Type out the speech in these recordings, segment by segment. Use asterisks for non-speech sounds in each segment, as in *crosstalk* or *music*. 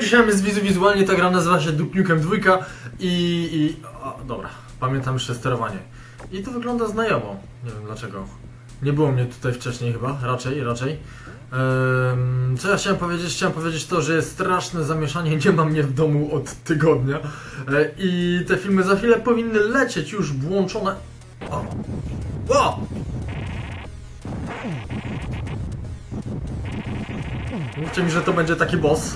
Dzisiaj z wizu wizualnie ta gra nazywa się Duke Nukem 2 i... i o, dobra, pamiętam jeszcze sterowanie. I to wygląda znajomo, nie wiem dlaczego. Nie było mnie tutaj wcześniej chyba, raczej, raczej. Ehm, co ja chciałem powiedzieć? Chciałem powiedzieć to, że jest straszne zamieszanie, nie ma mnie w domu od tygodnia. E, I te filmy za chwilę powinny lecieć już włączone... O! O! Mówcie mi, że to będzie taki boss.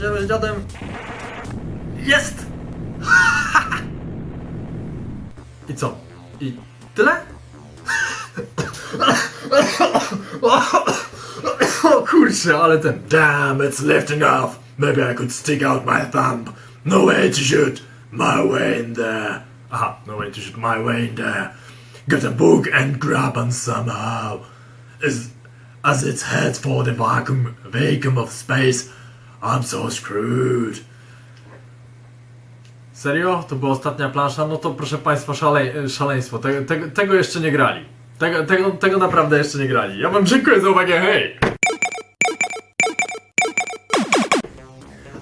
Jedziemy z dziadem. Jest! *laughs* I co? I tyle? *laughs* O kurczę, ale ten... Damn, it's left enough. Maybe I could stick out my thumb. No way to shoot my way in there. Aha, no way to shoot my way in there. Get a book and grab on somehow. As, as it's heads for the vacuum, vacuum of space, I'm so screwed. Serio? To była ostatnia plansza? No to proszę Państwa, szale, szaleństwo. Tego, tego, jeszcze nie grali. Tego, tego, tego naprawdę jeszcze nie grali. Ja Wam dziękuję za uwagę, hej!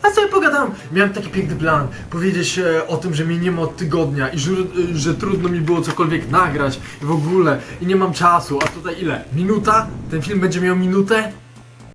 A sobie pogadam. Miałem taki piękny plan. Powiedzieć e, o tym, że mnie nie ma od tygodnia i że, e, że trudno mi było cokolwiek nagrać w ogóle. I nie mam czasu. A tutaj ile? Minuta? Ten film będzie miał minutę?